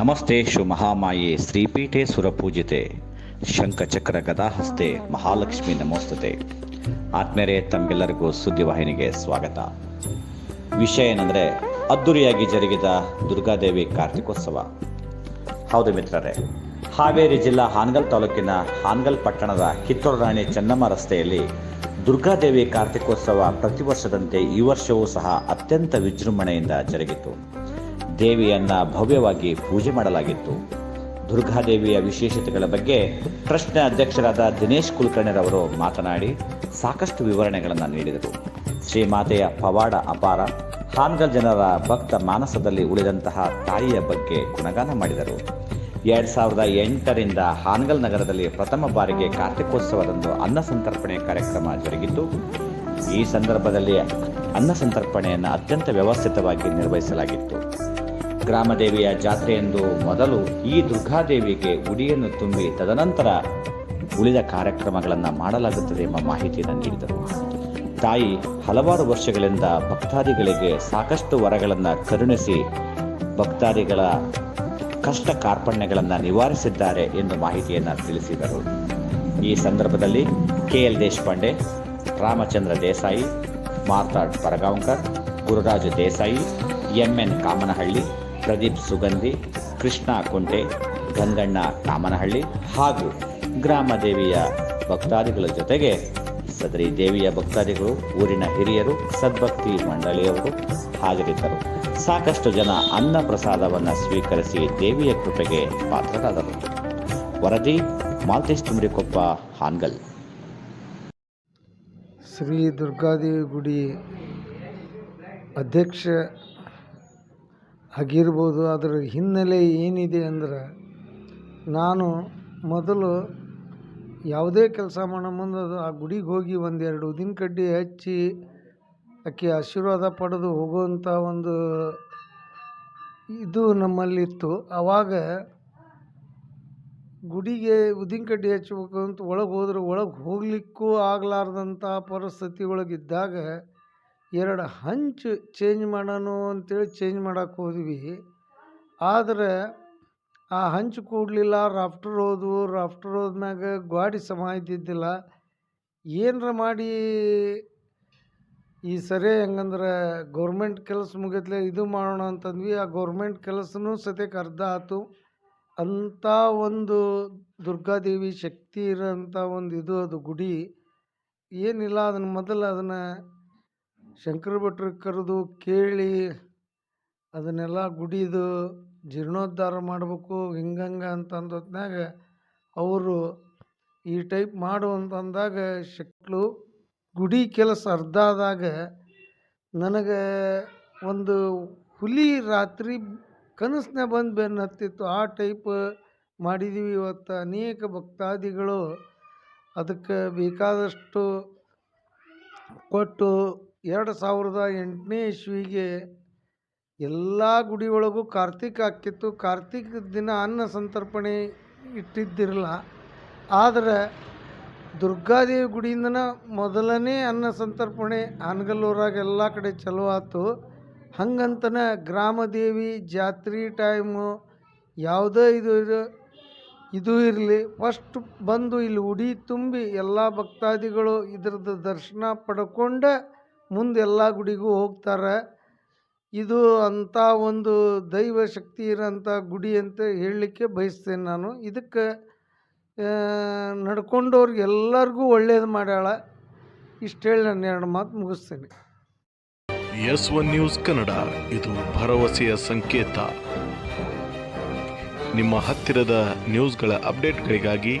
ನಮಸ್ತೆ ಶು ಮಹಾಮಾಯೆ ಶ್ರೀಪೀಠೆ ಸುರಪೂಜಿತೆ. ಶಂಖಚಕ್ರ ಗದಾಹಸ್ತೆ ಮಹಾಲಕ್ಷ್ಮಿ ನಮೋಸ್ತತೆ. ಆತ್ಮೇರೆ ತಮ್ಮೆಲ್ಲರಿಗೂ ಸುದ್ದಿವಾಹಿನಿಗೆ ಸ್ವಾಗತ. ವಿಷಯ ಏನಂದರೆ ಅದ್ದೂರಿಯಾಗಿ ಜರುಗಿದ ದುರ್ಗಾದೇವಿ ಕಾರ್ತಿಕೋತ್ಸವ. ಹೌದು ಮಿತ್ರರೇ, ಹಾವೇರಿ ಜಿಲ್ಲಾ ಹಾನಗಲ್ ತಾಲೂಕಿನ ಹಾನಗಲ್ ಪಟ್ಟಣದ ಕಿತ್ತೂರು ರಾಣಿ ಚೆನ್ನಮ್ಮ ರಸ್ತೆಯಲ್ಲಿ ದುರ್ಗಾದೇವಿ ಕಾರ್ತಿಕೋತ್ಸವ ಪ್ರತಿ ವರ್ಷದಂತೆ ಈ ವರ್ಷವೂ ಸಹ ಅತ್ಯಂತ ವಿಜೃಂಭಣೆಯಿಂದ ಜರುಗಿತು. ದೇವಿಯನ್ನ ಭವ್ಯವಾಗಿ ಪೂಜೆ ಮಾಡಲಾಗಿತ್ತು. ದುರ್ಗಾದೇವಿಯ ವಿಶೇಷತೆಗಳ ಬಗ್ಗೆ ಟ್ರಸ್ಟ್ನ ಅಧ್ಯಕ್ಷರಾದ ದಿನೇಶ್ ಕುಲಕರ್ಣಿರವರು ಮಾತನಾಡಿ ಸಾಕಷ್ಟು ವಿವರಣೆಗಳನ್ನು ನೀಡಿದರು. ಶ್ರೀ ಮಾತೆಯ ಪವಾಡ ಅಪಾರ, ಹಾನ್ಗಲ್ ಜನರ ಭಕ್ತ ಮಾನಸದಲ್ಲಿ ಉಳಿದಂತಹ ತಾಯಿಯ ಬಗ್ಗೆ ಗುಣಗಾನ ಮಾಡಿದರು. ಎರಡ್ ಸಾವಿರದ ಎಂಟರಿಂದ ಹಾನಗಲ್ ನಗರದಲ್ಲಿ ಪ್ರಥಮ ಬಾರಿಗೆ ಕಾರ್ತಿಕೋತ್ಸವದಂದು ಅನ್ನ ಸಂತರ್ಪಣೆ ಕಾರ್ಯಕ್ರಮ ಜರುಗಿತು ಈ ಸಂದರ್ಭದಲ್ಲಿ ಅನ್ನ ಸಂತರ್ಪಣೆಯನ್ನು ಅತ್ಯಂತ ವ್ಯವಸ್ಥಿತವಾಗಿ ನಿರ್ವಹಿಸಲಾಗಿತ್ತು. ಗ್ರಾಮದೇವಿಯ ಜಾತ್ರೆಯೆಂದು ಮೊದಲು ಈ ದುರ್ಗಾದೇವಿಗೆ ಉಡಿಯನ್ನು ತುಂಬಿ ತದನಂತರ ಉಳಿದ ಕಾರ್ಯಕ್ರಮಗಳನ್ನು ಮಾಡಲಾಗುತ್ತದೆ ಎಂಬ ಮಾಹಿತಿಯನ್ನು ನೀಡಿದರು. ತಾಯಿ ಹಲವಾರು ವರ್ಷಗಳಿಂದ ಭಕ್ತಾದಿಗಳಿಗೆ ಸಾಕಷ್ಟು ವರಗಳನ್ನು ಕರುಣಿಸಿ ಭಕ್ತಾದಿಗಳ ಕಷ್ಟ ಕಾರ್ಪಣ್ಯಗಳನ್ನು ನಿವಾರಿಸಿದ್ದಾರೆ ಎಂದು ಮಾಹಿತಿಯನ್ನು ತಿಳಿಸಿದರು. ಈ ಸಂದರ್ಭದಲ್ಲಿ K L Deshpande, Ramachandra Desai Martad Paragaonkar, Gururaja Desai M N Kamanahalli Pradeep Sugandhi, Krishna Kunte, Ganganna Kamanahalli ಹಾಗೂ ಗ್ರಾಮ ದೇವಿಯ ಭಕ್ತಾದಿಗಳ ಜೊತೆಗೆ ಸದರಿ ದೇವಿಯ ಭಕ್ತಾದಿಗಳು, ಊರಿನ ಹಿರಿಯರು, ಸದ್ಭಕ್ತಿ ಮಂಡಳಿಯವರು ಹಾಜರಿದ್ದರು. ಸಾಕಷ್ಟು ಜನ ಅನ್ನ ಪ್ರಸಾದವನ್ನು ಸ್ವೀಕರಿಸಿ ದೇವಿಯ ಕೃಪೆಗೆ ಪಾತ್ರರಾದರು. ವರದಿ, ಮಾಲ್ತೇಶ್ ತುಮರಿಕೊಪ್ಪ, ಹಾನ್ಗಲ್. ಶ್ರೀ ದುರ್ಗಾದೇವಿ ಗುಡಿ ಅಧ್ಯಕ್ಷ ಆಗಿರ್ಬೋದು ಅದರ ಹಿನ್ನೆಲೆ ಏನಿದೆ ಅಂದ್ರೆ, ನಾನು ಮೊದಲು ಯಾವುದೇ ಕೆಲಸ ಮಾಡೋ ಮುಂದೆ ಅದು ಆ ಗುಡಿಗೆ ಹೋಗಿ ಒಂದೆರಡು ಉದಿನ ಕಡ್ಡಿ ಹಚ್ಚಿ, ಆಕೆ ಆಶೀರ್ವಾದ ಪಡೆದು ಹೋಗುವಂಥ ಒಂದು ಇದು ನಮ್ಮಲ್ಲಿತ್ತು. ಆವಾಗ ಗುಡಿಗೆ ಉದಿನ ಕಡ್ಡಿ ಹಚ್ಬೇಕು ಅಂತ ಒಳಗೆ ಹೋದ್ರೆ ಒಳಗೆ ಹೋಗಲಿಕ್ಕೂ ಆಗಲಾರ್ದಂಥ ಪರಿಸ್ಥಿತಿ ಒಳಗಿದ್ದಾಗ ಎರಡು ಹಂಚು ಚೇಂಜ್ ಮಾಡೋಣ ಅಂತೇಳಿ ಚೇಂಜ್ ಮಾಡೋಕೆ ಹೋದ್ವಿ. ಆದರೆ ಆ ಹಂಚು ಕೂಡಲಿಲ್ಲ ರಾಫ್ಟರ್ ಹೋದ್ವು ರಾಫ್ಟರ್ ಹೋದ್ಮ್ಯಾಗ ಗಾಡಿ ಸಮ ಇದ್ದಿದ್ದಿಲ್ಲ ಏನರ ಮಾಡಿ ಈ ಸರಿ ಹೆಂಗಂದ್ರೆ ಗೌರ್ಮೆಂಟ್ ಕೆಲಸ ಮುಗಿತ್ಲೆ ಇದು ಮಾಡೋಣ ಅಂತಂದ್ವಿ. ಆ ಗೌರ್ಮೆಂಟ್ ಕೆಲಸನೂ ಸದ್ಯಕ್ಕೆ ಅರ್ಧ ಆಯ್ತು ಅಂಥ ಒಂದು ದುರ್ಗಾದೇವಿ ಶಕ್ತಿ ಇರೋಂಥ ಒಂದು ಇದು ಅದು ಗುಡಿ. ಏನಿಲ್ಲ, ಅದನ್ನು ಮೊದಲು ಅದನ್ನು ಶಂಕರ ಭಟ್ರು ಕರೆದು ಕೇಳಿ ಅದನ್ನೆಲ್ಲ ಗುಡಿದು ಜೀರ್ಣೋದ್ಧಾರ ಮಾಡಬೇಕು, ಹಿಂಗಂಗೆ ಅಂತಂದ ಹೊತ್ನಾಗ ಅವರು ಈ ಟೈಪ್ ಮಾಡು ಅಂತಂದಾಗ ಶಕ್ಲು ಗುಡಿ ಕೆಲಸ ಅರ್ಧ ಆದಾಗ ನನಗೆ ಒಂದು ಹುಲಿ ರಾತ್ರಿ ಕನಸನ್ನ ಬಂದು ಬೆನ್ನು ಹತ್ತಿತ್ತು. ಆ ಟೈಪ್ ಮಾಡಿದ್ದೀವಿ ಇವತ್ತು. ಅನೇಕ ಭಕ್ತಾದಿಗಳು ಅದಕ್ಕೆ ಬೇಕಾದಷ್ಟು ಕೊಟ್ಟು ಎರಡು ಸಾವಿರದ ಎಂಟನೇ ಇಸ್ವಿಗೆ ಎಲ್ಲ ಗುಡಿ ಒಳಗೂ ಕಾರ್ತಿಕ ಆಕ್ಕಿತ್ತು ಕಾರ್ತಿಕ ದಿನ ಅನ್ನ ಸಂತರ್ಪಣೆ ಇಟ್ಟಿದ್ದಿರಲ್ಲ, ಆದರೆ ದುರ್ಗಾದೇವಿ ಗುಡಿಯಿಂದನ ಮೊದಲನೇ ಅನ್ನ ಸಂತರ್ಪಣೆ ಹಾನಗಲ್ಲೂರಾಗ ಎಲ್ಲ ಕಡೆ ಚಲೋ ಆಯ್ತು. ಹಂಗಂತನ ಗ್ರಾಮದೇವಿ ಜಾತ್ರೆ ಟೈಮು ಯಾವುದೇ ಇದು ಇದು ಇದು ಇರಲಿ. ಫಸ್ಟ್ ಬಂದು ಇಲ್ಲಿ ಉಡಿ ತುಂಬಿ ಎಲ್ಲ ಭಕ್ತಾದಿಗಳು ಇದ್ರದ್ದು ದರ್ಶನ ಪಡ್ಕೊಂಡು ಮುಂದೆ ಎಲ್ಲ ಗುಡಿಗೂ ಹೋಗ್ತಾರೆ. ಇದು ಅಂಥ ಒಂದು ದೈವ ಶಕ್ತಿ ಇರೋಂಥ ಗುಡಿ ಅಂತ ಹೇಳಲಿಕ್ಕೆ ಬಯಸ್ತೇನೆ ನಾನು. ಇದಕ್ಕೆ ನಡ್ಕೊಂಡವ್ರಿಗೆ ಎಲ್ಲರಿಗೂ ಒಳ್ಳೇದು ಮಾಡ್ಯಾಳ. ಇಷ್ಟು ಹೇಳಿ ನಾನು ಎರಡು ಮಾತು ಮುಗಿಸ್ತೇನೆ. S one news Kannada. ಇದು ಭರವಸೆಯ ಸಂಕೇತ. ನಿಮ್ಮ ಹತ್ತಿರದ ನ್ಯೂಸ್ಗಳ ಅಪ್ಡೇಟ್ಗಳಿಗಾಗಿ